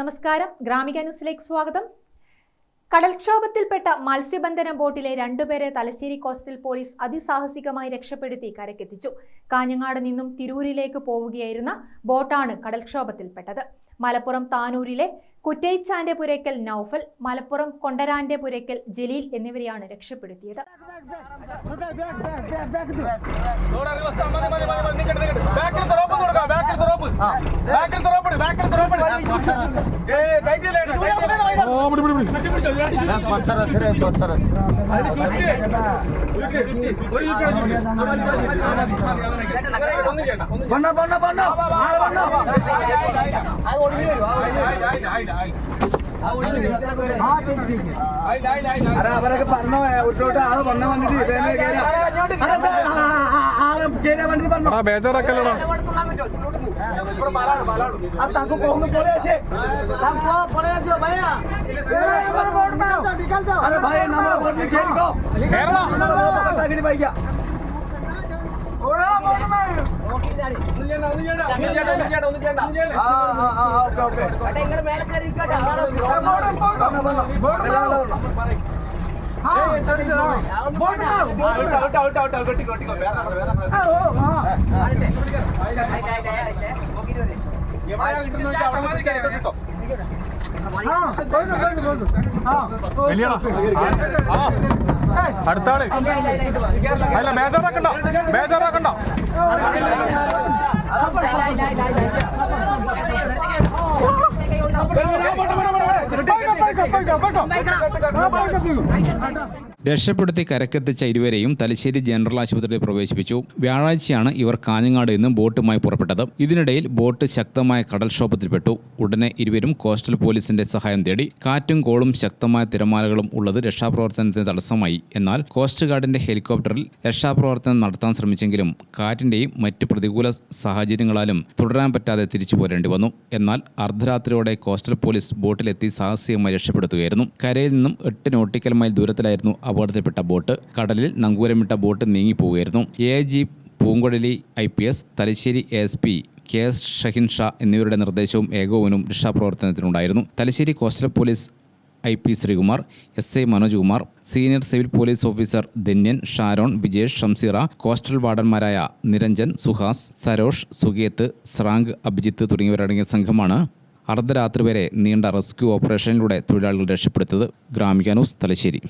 നമസ്കാരം. ഗ്രാമിക ന്യൂസിലേക്ക് സ്വാഗതം. കടൽക്ഷോഭത്തിൽപ്പെട്ട മത്സ്യബന്ധന ബോട്ടിലെ രണ്ടുപേരെ തലശ്ശേരി കോസ്റ്റൽ പോലീസ് അതിസാഹസികമായി രക്ഷപ്പെടുത്തി കരക്കെത്തിച്ചു കാഞ്ഞങ്ങാട് നിന്നും തിരൂരിലേക്ക് പോവുകയായിരുന്ന ബോട്ടാണ് കടൽക്ഷോഭത്തിൽപ്പെട്ടത്. മലപ്പുറം താനൂരിലെ കുറ്റൈച്ചാന്റെ പുരയ്ക്കൽ നൌഫൽ മലപ്പുറം കൊണ്ടരാന്റെ പുരയ്ക്കൽ ജലീൽ എന്നിവരെയാണ് രക്ഷപ്പെടുത്തിയത്. നോടാ പിടി പത്തര ശരി പത്തര ഒന്നും ചെയ്യണ്ട ഒന്നും പണ്ണ പണ്ണ പണ്ണ ആള് പണ്ണ അരെ അവരൊക്കെ പറഞ്ഞോ ഉള്ളോട്ട് ആള് വന്ന വന്നിട്ട് ഇതേനെ കേറാ അരെ ബേ- ആ, ആ ആ ആ ഓക്കെ ഓക്കെ പറഞ്ഞോ പറഞ്ഞോ അടുത്താണ് അല്ല മേജറാക്കണ്ട. ബേജാറാക്കണ്ട രക്ഷപ്പെടുത്തി കരക്കെത്തിച്ച ഇരുവരെയും തലശ്ശേരി ജനറൽ ആശുപത്രിയിൽ പ്രവേശിപ്പിച്ചു. വ്യാഴാഴ്ചയാണ് ഇവർ കാഞ്ഞങ്ങാട് നിന്നും ബോട്ടുമായി പുറപ്പെട്ടത്. ഇതിനിടയിൽ ബോട്ട് ശക്തമായ കടൽക്ഷോഭത്തിൽപ്പെട്ടു. ഉടനെ ഇരുവരും കോസ്റ്റൽ പോലീസിന്റെ സഹായം തേടി കാറ്റും കോളും ശക്തമായ തിരമാലകളും ഉള്ളത് രക്ഷാപ്രവർത്തനത്തിന് തടസ്സമായി. എന്നാൽ കോസ്റ്റ് ഗാർഡിന്റെ ഹെലികോപ്റ്ററിൽ രക്ഷാപ്രവർത്തനം നടത്താൻ ശ്രമിച്ചെങ്കിലും കാറ്റിന്റെയും മറ്റ് പ്രതികൂല സാഹചര്യങ്ങളാലും തുടരാൻ പറ്റാതെ തിരിച്ചു പോരേണ്ടി വന്നു. എന്നാൽ അർദ്ധരാത്രിയോടെ കോസ്റ്റൽ പോലീസ് ബോട്ടിലെത്തി സാഹസികമായി രക്ഷപ്പെടുത്തുകയായിരുന്നു കരയിൽ നിന്നും എട്ട് നോട്ടിക്കൽ മൈൽ ദൂരത്തിലായിരുന്നു അപകടത്തിൽപ്പെട്ട ബോട്ട്. കടലിൽ നങ്കൂരമിട്ട boat നീങ്ങിപ്പോവുകയായിരുന്നു. A. G. Poonkuzhali I. P. S. Thalassery S. P. K. S. Shahin Shah എന്നിവരുടെ നിർദ്ദേശവും ഏകോപനവും രക്ഷാപ്രവർത്തനത്തിനുണ്ടായിരുന്നു. Thalassery coastal police I. P. Sreekumar S. I Manoj Kumar senior civil police officer Dhanyan Sharon Vijesh Shamseera coastal വാർഡന്മാരായ Niranjan Suhas Sarosh Sugeeth സ്രാങ്ക് അഭിജിത്ത് തുടങ്ങിയവരടങ്ങിയ സംഘമാണ് അർദ്ധരാത്രി വരെ നീണ്ട rescue ഓപ്പറേഷനിലൂടെ തൊഴിലാളികൾ രക്ഷപ്പെടുത്തത് ഗ്രാമിക ന്യൂസ് തലശ്ശേരി.